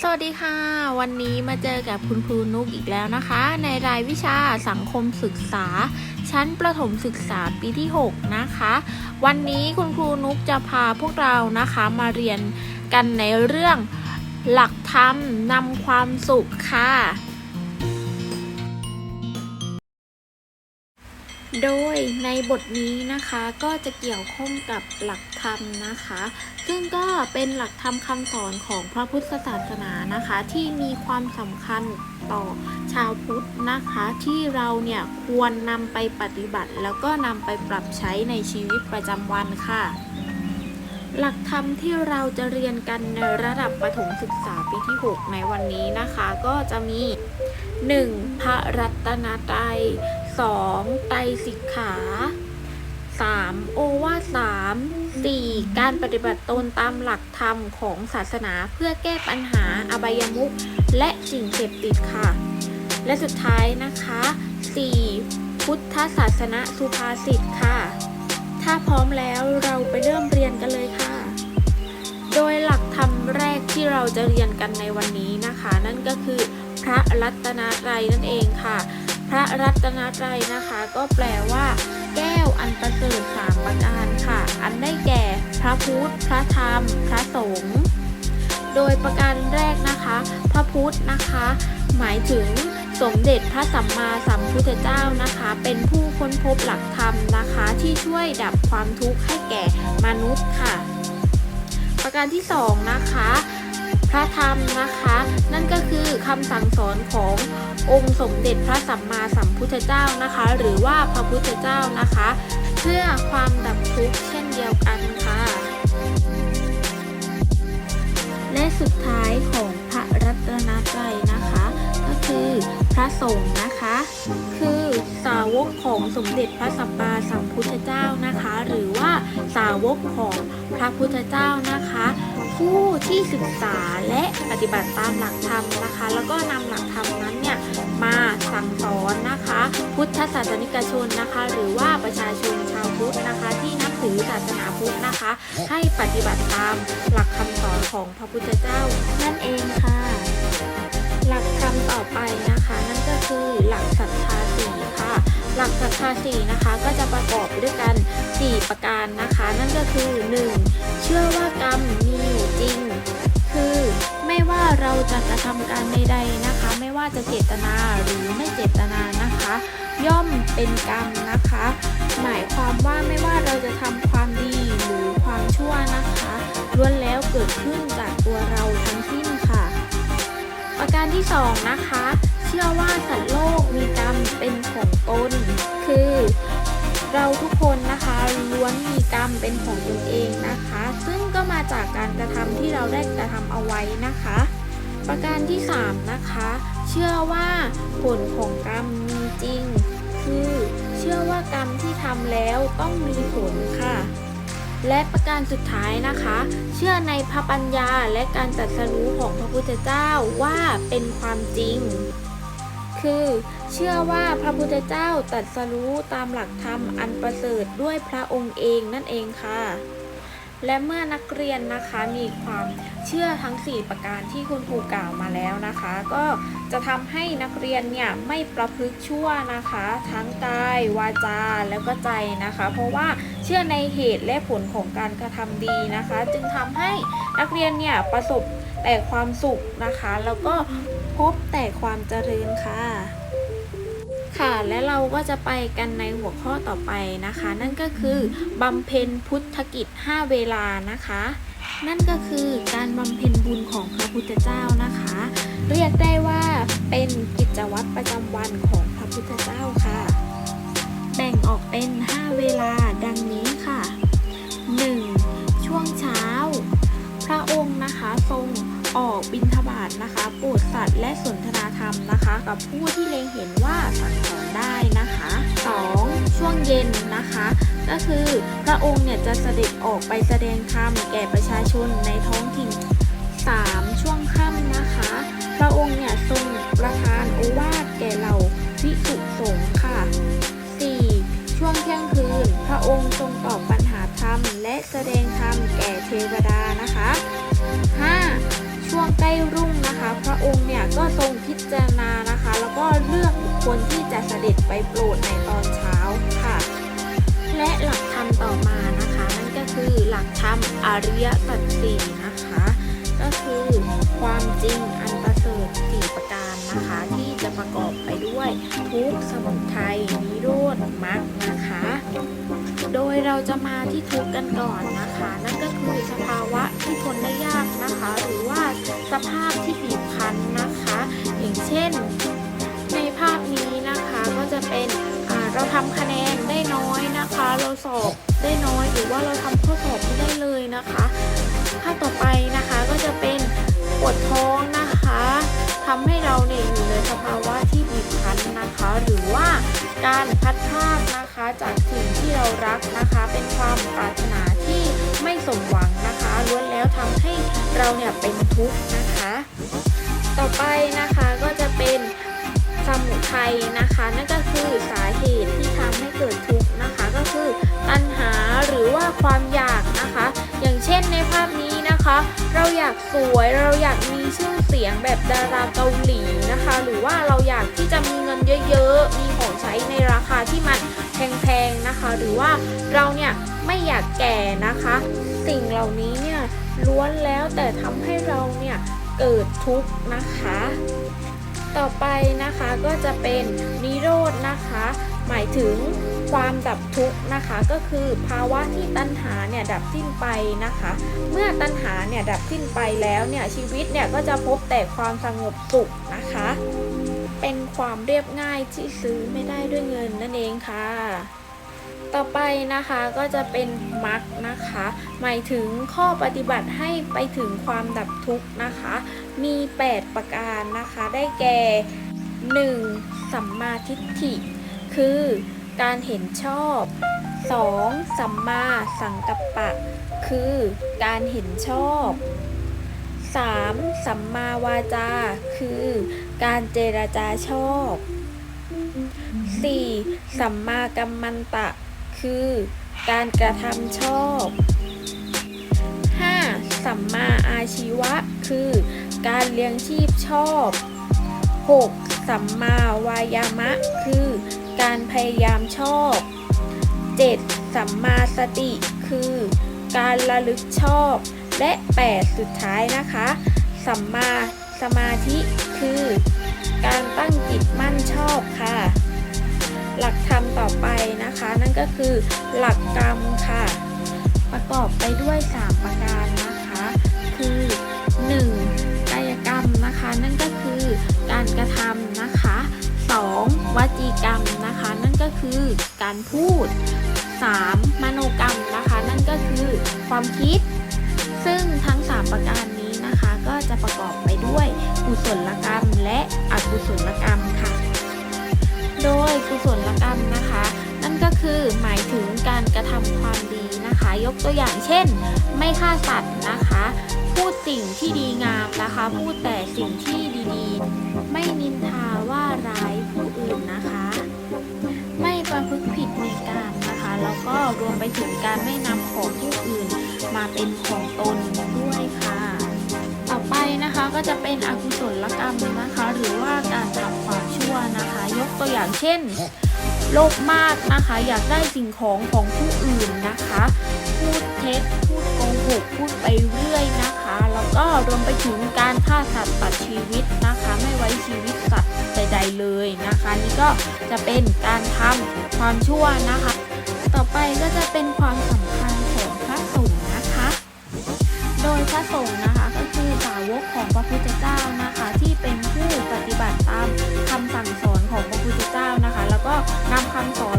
สวัสดีค่ะ วันนี้มาเจอกับคุณครูนุกอีกแล้วนะคะ ในรายวิชาสังคมศึกษา ชั้นประถมศึกษาปีที่ 6 นะคะ วันนี้คุณครูนุกจะพาพวกเรานะคะมาเรียนกันในเรื่องหลักธรรมนำความสุขค่ะ โดยในบทนี้นะคะก็จะเกี่ยวข้องกับหลักธรรมนะคะ ซึ่งก็เป็นหลักธรรมคำสอนของพระพุทธศาสนานะคะ ที่มีความสำคัญต่อชาวพุทธนะคะ ที่เราเนี่ยควรนำไปปฏิบัติ แล้วก็นำไปปรับใช้ในชีวิตประจำวันค่ะ หลักธรรมที่เราจะเรียนกันในระดับประถมศึกษาปีที่ 6 ในวันนี้นะคะ ก็จะมี 1. พระรัตนตรัย 2. ไตรสิกขา 3. โอวาสามสี่การปฏิบัติตนตามหลักธรรมของศาสนาเพื่อแก้ปัญหาอบายมุขและสิ่งเสพติดค่ะ และสุดท้ายนะคะ 4. พุทธศาสนสุภาษิตค่ะ ถ้าพร้อมแล้วเราไปเริ่มเรียนกันเลยค่ะ โดยหลักธรรมแรกที่เราจะเรียนกันในวันนี้นะคะ นั่นก็คือพระรัตนตรัยนั่นเองค่ะ ระรัตนตรัยนะคะ ก็แปลว่าแก้วอันประเสริฐสามประการค่ะ อันได้แก่พระพุทธ พระธรรม พระสงฆ์โดยประการแรกนะคะ พระพุทธนะคะ หมายถึงสมเด็จพระสัมมาสัมพุทธเจ้านะคะ เป็นผู้ค้นพบหลักธรรมนะคะ ที่ช่วยดับความทุกข์ให้แก่มนุษย์ค่ะ ประการที่สองนะคะ ระธรรมนะคะ นั่นก็คือคำสั่งสอนขององค์สมเด็จพระสัมมาสัมพุทธเจ้านะคะ หรือว่าพระพุทธเจ้านะคะ เพื่อความดับทุกข์เช่นเดียวกันค่ะ และสุดท้ายของพระรัตนตรัยนะคะ ก็คือพระสงฆ์นะคะ คือสาวกของสมเด็จพระสัมมาสัมพุทธเจ้านะคะ หรือว่าสาวกของพระพุทธเจ้านะคะ ผู้ที่ศึกษาและปฏิบัติตามหลักธรรมนะคะ แล้วก็นำหลักธรรมนั้นเนี่ยมาสั่งสอนนะคะ พุทธศาสนิกชนนะคะ หรือว่าประชาชนชาวพุทธนะคะ ที่นับถือศาสนาพุทธนะคะ ให้ปฏิบัติตามหลักคำสอนของพระพุทธเจ้านั่นเองค่ะ หลักธรรมต่อไปนะคะ นั่นก็คือหลักศรัทธาสี่ค่ะ หลักศรัทธาสี่นะคะก็จะประกอบด้วยกัน 4 ประการนะคะ นั่นก็คือ 1. เชื่อ ทำการใดๆนะคะ ไม่ว่าจะเจตนาหรือไม่เจตนานะคะ ย่อมเป็นกรรมนะคะ หมายความว่าไม่ว่าเราจะทำความดีหรือความชั่วนะคะล้วนแล้วเกิดขึ้นจากตัวเราทั้งสิ้นค่ะ ประการที่สองนะคะ เชื่อว่าสัตว์โลกมีกรรมเป็นของตนคือ เราทุกคนนะคะล้วนมีกรรมเป็นของตนเองนะคะ ซึ่งก็มาจากการกระทำที่เราได้กระทำเอาไว้นะคะ ประการที่สามนะคะ เชื่อว่าผลของกรรมมีจริง คือเชื่อว่ากรรมที่ทำแล้วต้องมีผลค่ะ และประการสุดท้ายนะคะ เชื่อในพระปัญญาและการตรัสรู้ของพระพุทธเจ้าว่าเป็นความจริง คือเชื่อว่าพระพุทธเจ้าตรัสรู้ตามหลักธรรมอันประเสริฐด้วยพระองค์เองนั่นเองค่ะ และเมื่อนักเรียนนะคะมีความเชื่อทั้ง 4 ประการที่คุณครูกล่าวมาแล้วนะคะ ก็จะทำให้นักเรียนเนี่ยไม่ประพฤติชั่วนะคะ ทั้งกายวาจาแล้วก็ใจนะคะ เพราะว่าเชื่อในเหตุและผลของการกระทำดีนะคะ จึงทำให้นักเรียนเนี่ยประสบแต่ความสุขนะคะ แล้วก็พบแต่ความเจริญค่ะ ค่ะ และเราก็จะไปกันในหัวข้อต่อไปนะคะ นั่นก็คือบำเพ็ญพุทธกิจ 5 เวลานะคะ นั่นก็คือการบำเพ็ญบุญของพระพุทธเจ้านะคะ เรียกได้ว่าเป็นกิจวัตรประจำวันของพระพุทธเจ้าค่ะ แบ่งออกเป็น 5 เวลาดังนี้ค่ะ 1. ช่วงเช้า พระองค์นะคะทรง ออกบิณฑบาตนะคะโปรดสัตว์และสนทนาธรรมนะคะ กับผู้ที่เล็งเห็นว่าสั่งสอนได้นะคะ 2. ช่วงเย็นนะคะ ก็คือพระองค์เนี่ยจะเสด็จออกไปแสดงธรรมแก่ประชาชนในท้องถิ่น 3. ช่วงค่ำนะคะ พระองค์เนี่ยทรงประทานโอวาทแก่เหล่าวิสุสงฆ์ค่ะ 4. ช่วงเที่ยงคืน พระองค์ทรงตอบปัญหาธรรม และแสดงธรรมแก่เทวดานะคะ 5. ช่วงใกล้รุ่งนะคะ พระองค์เนี่ยก็ทรงพิจารณานะคะ แล้วก็เลือกบุคคลที่จะเสด็จไปโปรดในตอนเช้าค่ะ และหลักธรรมต่อมานะคะ นั่นก็คือหลักธรรมอริยสัจสี่นะคะ ก็คือความจริงอันประเสริฐสี่ประการนะคะที่จะ ประกอบไปด้วยทุกสมุทัยนิโรธมรรคนะคะ โดยเราจะมาที่ทุกกันก่อนนะคะ นั่นก็คือสภาวะที่ทนได้ยากนะคะ หรือว่าสภาพที่บีบคั้นนะคะ อย่างเช่น ในภาพนี้นะคะก็จะเป็นเราทำคะแนนได้น้อยนะคะ เราสอบได้น้อยหรือว่าเราทำข้อสอบไม่ได้เลยนะคะภาพต่อไปนะคะก็จะเป็นปวดท้องนะคะทำให้เราเนี่ยอยู่ใน ภาวะที่บีบคั้นนะคะ หรือว่าการพัดพรากนะคะจากสิ่งที่เรารักนะคะ เป็นความปรารถนาที่ไม่สมหวังนะคะล้วนแล้วทำให้เราเนี่ยเป็นทุกข์นะคะ ต่อไปนะคะก็จะเป็นสมุทัยนะคะ นั่นก็คือสาเหตุที่ทำให้เกิดทุกข์นะคะ ก็คือตัณหาหรือว่าความอยาก อย่างเช่นในภาพนี้นะคะ เราอยากสวยเราอยากมีชื่อเสียงแบบดาราเกาหลีนะคะ หรือว่าเราอยากที่จะมีเงินเยอะๆ มีของใช้ในราคาที่มันแพงๆนะคะ หรือว่าเราเนี่ยไม่อยากแก่นะคะ สิ่งเหล่านี้เนี่ยล้วนแล้วแต่ทำให้เราเนี่ยเกิดทุกข์นะคะ ต่อไปนะคะก็จะเป็นนิโรธนะคะ หมายถึงความดับทุกข์นะคะก็คือภาวะที่ตัณหาเนี่ยดับสิ้นไปนะคะ เมื่อตัณหาเนี่ยดับสิ้นไปแล้วเนี่ยชีวิตเนี่ยก็จะพบแต่ความสงบสุขนะคะ เป็นความเรียบง่ายที่ซื้อไม่ได้ด้วยเงินนั่นเองค่ะ ต่อไปนะคะก็จะเป็นมรรคนะคะ หมายถึงข้อปฏิบัติให้ไปถึงความดับทุกข์นะคะ มี 8 ประการนะคะได้แก่ 1. สัมมาทิฏฐิ คือ การเห็นชอบ 2. สัมมาสังกัปปะ คือการเห็นชอบ 3. สัมมาวาจา คือ การเจรจาชอบ 4. สัมมากัมมันตะ คือ การกระทำชอบ 5. สัมมาอาชีวะ คือ การเลี้ยงชีพชอบ 6. สัมมาวายามะ คือ การพยายามชอบ 7. สัมมาสติคือ การระลึกชอบ และ 8 สุดท้ายนะคะ สัมมาสมาธิคือ การตั้งจิตมั่นชอบค่ะ หลักธรรมต่อไปนะคะ นั่นก็คือ หลักกรรมค่ะ ประกอบไปด้วย 3 ประการนะคะ คือ 1. กายกรรมนะคะ นั่นก็คือการกระทำนะคะ 2. วจีกรรมนะคะ นั่นก็คือการพูด 3. มโนกรรมนะคะ นั่นก็คือความคิด ซึ่งทั้ง 3 ประการนี้นะคะ ก็จะประกอบไปด้วยกุศลกรรมและอกุศลกรรมค่ะ โดยกุศลกรรมนะคะ นั่นก็คือหมายถึงการกระทำความดีนะคะ ยกตัวอย่างเช่น ไม่ฆ่าสัตว์นะคะ พูดสิ่งที่ดีงามนะคะ พูดแต่สิ่งที่ดีๆ ไม่นินทาว่าร้ายผู้อื่นนะคะ ไม่ประพฤติผิดในกามนะคะ แล้วก็รวมไปถึงการไม่นำของผู้อื่นมาเป็นของตนด้วยค่ะ ต่อไปนะคะก็จะเป็นอกุศลกรรมนะคะ หรือว่าการทำความชั่วนะคะ ยกตัวอย่างเช่น โลภมากนะคะ อยากได้สิ่งของของผู้อื่นนะคะ พูดเท็จ พูดโกหกพูดไปเรื่อยนะคะ แล้วก็รวมไปถึงการฆ่าสัตว์ตัดชีวิตนะคะ ไม่ไว้ชีวิตสัตว์ใด ๆ เลยนะคะ นี่ก็จะเป็นการทำความชั่วนะคะ ต่อไปก็จะเป็นความสำคัญของพระสงฆ์นะคะ โดยพระสงฆ์นะคะก็คือสาวกของพระพุทธเจ้านะคะ ที่เป็นผู้ปฏิบัติตามคำสั่งสอนของพระพุทธเจ้านะคะ แล้วก็นำคำสอน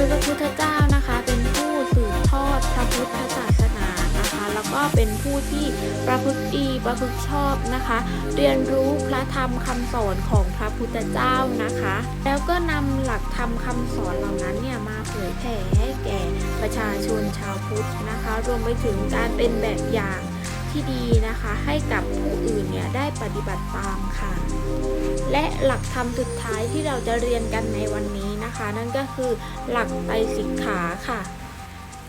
ยพระพุทธเจ้านะคะ เป็นผู้สืบทอดพระพุทธศาสนานะคะ แล้วก็เป็นผู้ที่ประพฤติดีประพฤติชอบนะคะ เรียนรู้พระธรรมคำสอนของพระพุทธเจ้านะคะ แล้วก็นำหลักธรรมคำสอนเหล่านั้นเนี่ยมาเผยแผ่ให้แก่ประชาชนชาวพุทธนะคะ รวมไปถึงการเป็นแบบอย่างที่ดีนะคะให้กับผู้อื่นเนี่ยได้ปฏิบัติตามค่ะ และหลักธรรมสุดท้ายที่เราจะเรียนกันในวันนี้ นะคะ นั่นก็คือหลักไตรสิกขาค่ะ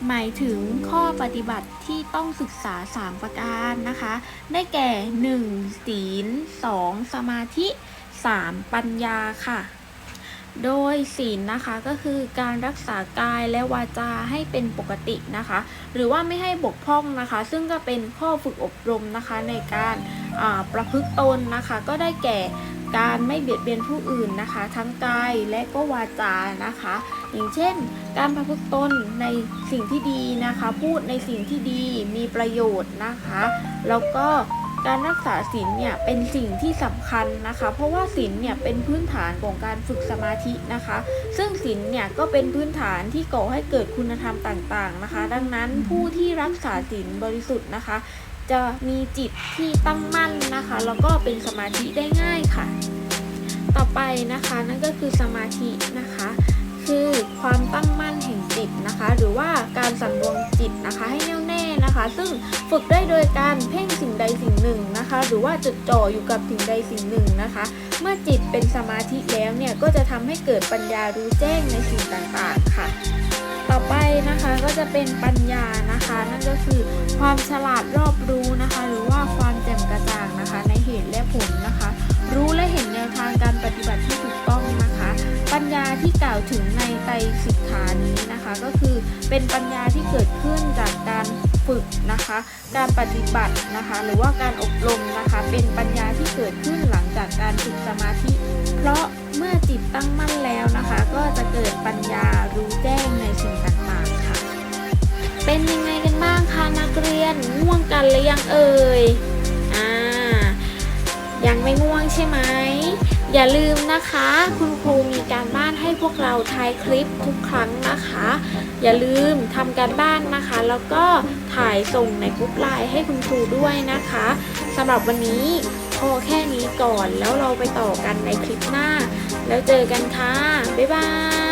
หมายถึงข้อปฏิบัติที่ต้องศึกษา 3 ประการนะคะ ได้แก่ 1. ศีล 2. สมาธิ 3. ปัญญาค่ะโดยศีลนะคะก็คือการรักษากายและวาจาให้เป็นปกตินะคะ หรือว่าไม่ให้บกพร่องนะคะ ซึ่งก็เป็นข้อฝึกอบรมนะคะในการประพฤติตนนะคะ ก็ได้แก่ การไม่เบียดเบียนผู้อื่นนะคะ ทั้งกายและก็วาจานะคะ อย่างเช่น การประพฤติตนในสิ่งที่ดีนะคะ พูดในสิ่งที่ดีมีประโยชน์นะคะ แล้วก็การรักษาศีลเนี่ยเป็นสิ่งที่สำคัญนะคะ เพราะว่าศีลเนี่ยเป็นพื้นฐานของการฝึกสมาธินะคะ ซึ่งศีลเนี่ยก็เป็นพื้นฐานที่ก่อให้เกิดคุณธรรมต่างๆนะคะ ดังนั้นผู้ที่รักษาศีลบริสุทธิ์นะคะ จะมีจิตที่ตั้งมั่นนะคะ แล้วก็เป็นสมาธิได้ง่ายค่ะ ต่อไปนะคะนั่นก็คือสมาธินะคะ คือความตั้งมั่นแห่งจิตนะคะ หรือว่าการสังรวมจิตนะคะให้แน่วแน่นะคะ ซึ่งฝึกได้โดยการเพ่งสิ่งใดสิ่งหนึ่งนะคะ หรือว่าจดจ่ออยู่กับสิ่งใดสิ่งหนึ่งนะคะ เมื่อจิตเป็นสมาธิแล้วเนี่ยก็จะทำให้เกิดปัญญารู้แจ้งในสิ่งต่างๆค่ะ ต่อไปนะคะก็จะเป็นปัญญานะคะ นั่นก็คือความฉลาดรอบรู้นะคะ หรือว่าความแจ่มกระจ่างนะคะ ในเหตุและผลนะคะ รู้และเห็นแนวทางการปฏิบัติที่ถูกต้องนะคะ ปัญญาที่กล่าวถึงในไตรสิกขานี้นะคะ ก็คือเป็นปัญญาที่เกิดขึ้นจากการฝึกนะคะ การปฏิบัตินะคะ หรือว่าการอบรมนะคะ เป็นปัญญาที่เกิดขึ้นหลังจากการฝึกสมาธิ เพราะเมื่อจิตตั้งมั่นแล้วนะคะ ก็จะเกิดปัญญารู้แจ้งในสิ่งต่างๆค่ะ เป็นยังไงกันบ้างคะนักเรียนง่วงกันหรือยังเอ่ยอ่ายังไม่ง่วงใช่ไหมอย่าลืมนะคะ คุณครูมีการบ้านให้พวกเราทายคลิปทุกครั้งนะคะ อย่าลืมทำการบ้านนะคะ แล้วก็ถ่ายส่งในกรุ๊ปไลน์ให้คุณครูด้วยนะคะสำหรับวันนี้ พอแค่นี้ก่อน แล้วเราไปต่อกันในคลิปหน้า แล้วเจอกันค่ะ บ๊ายบาย